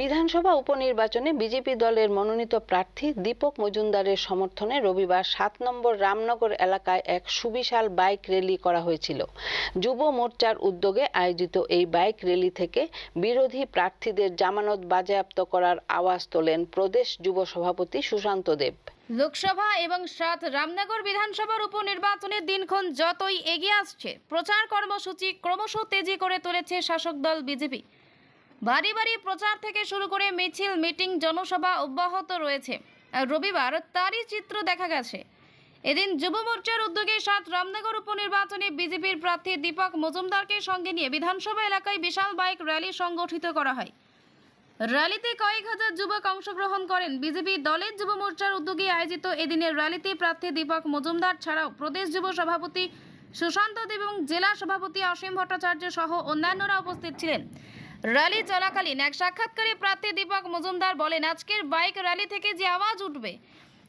বিধানসভা উপনির্বাচনে বিজেপি দলের মনোনীত প্রার্থী দীপক মজুমদারের সমর্থনে রবিবার সাত নম্বর রামনগর এলাকায় এক সুবিশাল বাইক র্যালি করা হয়েছিল। যুব মোর্চার উদ্যোগে আয়োজিত এই বাইক র্যালি থেকে বিরোধী প্রার্থীদের জামানত বাজেয়াপ্ত করার আওয়াজ তোলেন প্রদেশ যুব সভাপতি সুশান্ত দেব। লোকসভা এবং সাত রামনগর বিধানসভার উপনির্বাচনের দিনক্ষণ যতই এগিয়ে আসছে, প্রচার কর্মসূচি ক্রমশ তেজি করে তুলেছে শাসক দল বিজেপি। বাড়ি বাড়ি প্রচার থেকে শুরু করে মিছিল, মিটিং, জনসভা অব্যাহত রয়েছে। রবিবার তারই চিত্র দেখা গেছে। এদিন যুব মোর্চার উদ্যোগে সাত রামনগর উপনির্বাচনে বিজেপির প্রার্থী দীপক মজুমদারকে সঙ্গে নিয়ে বিধানসভা এলাকায় বিশাল বাইক র্যালি সংগঠিত করা হয়। র্যালিতে কয়েক হাজার যুবক অংশগ্রহণ করেন বিজেপি দলের যুব মোর্চার উদ্যোগে আয়োজিত এদিনের র্যালিতে প্রার্থী দীপক মজুমদার ছাড়াও প্রদেশ যুব সভাপতি সুশান্ত দেব এবং জেলা সভাপতি অসীম ভট্টাচার্য সহ অন্যান্যরা উপস্থিত ছিলেন। র্যালি চলাকালীন এক সাক্ষাৎকারে প্রার্থী দীপক মজুমদার বলেন, আজকের বাইক র্যালি থেকে যে আওয়াজ উঠবে,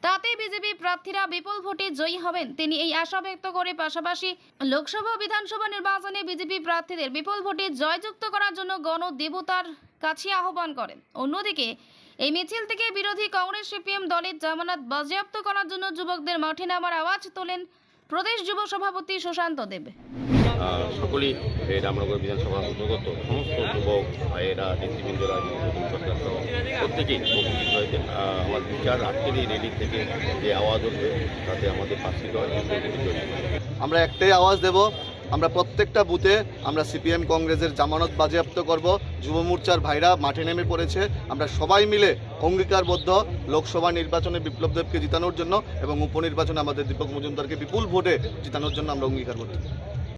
তাতে বিজেপি প্রার্থীরা বিপুল ভোটে জয়ী হবেন। তিনি এই আশা ব্যক্ত করে পাশাপাশি লোকসভা বিধানসভা নির্বাচনে বিজেপি প্রার্থীদের বিপুল ভোটে জয়যুক্ত করার জন্য গণ দেবতার কাছে আহ্বান করেন। অন্যদিকে, এই মিছিল থেকে বিরোধী কংগ্রেস সিপিএম দলের জামানত বাজেয়াপ্ত করার জন্য যুবকদের মাঠে নামার আওয়াজ তোলেন প্রদেশ যুব সভাপতি সুশান্ত দেব। সকলেই এই রামনগর বিধানসভা অন্তর্গত সমস্ত যুবক ভাইয়েরা নেতৃবৃন্দরা নতুন সরকার সহ প্রত্যেকেই উপস্থিত হয়েছে আমার বিচার আজকের এই রেলি থেকে যে আওয়াজ উঠবে তাতে আমাদের পার্শ্বিক আমরা একটাই আওয়াজ দেব আমরা প্রত্যেকটা বুথে আমরা সিপিএম কংগ্রেসের জামানত বাজেয়াপ্ত করব। যুব মোর্চার ভাইরা মাঠে নেমে পড়েছে। আমরা সবাই মিলে অঙ্গীকারবদ্ধ লোকসভা নির্বাচনে বিপ্লব দেবকে জিতানোর জন্য এবং উপনির্বাচনে আমাদের দীপক মজুমদারকে বিপুল ভোটে জিতানোর জন্য আমরা অঙ্গীকারবদ্ধ।